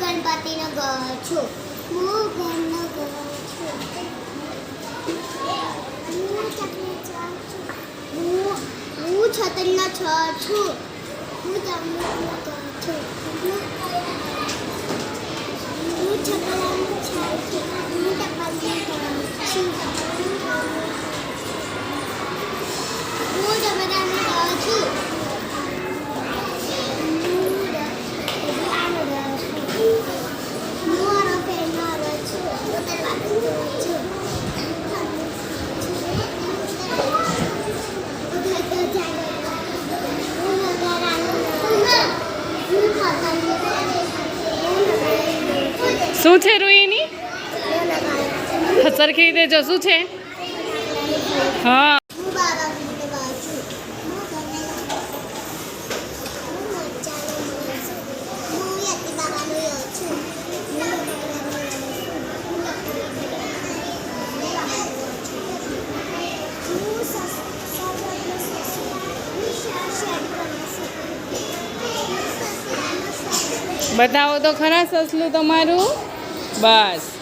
ગણપતિનો ગ છું. હું ઘરનો ગ છું. હું ચકલી ચ છું. હું હું છતરનો છ છું. હું જમવાનો ગ છું. હું હું છકલાનો છ છું હું ટપાલનો ગ છું હું જમવાનો ગ છું મોરો પેનરો છું ઉતરવાનો છું શું છે રૂહીની સરખી રીતે જો શું છે? હા. બતાવો તો ખરા સસલું તમારું? Bas.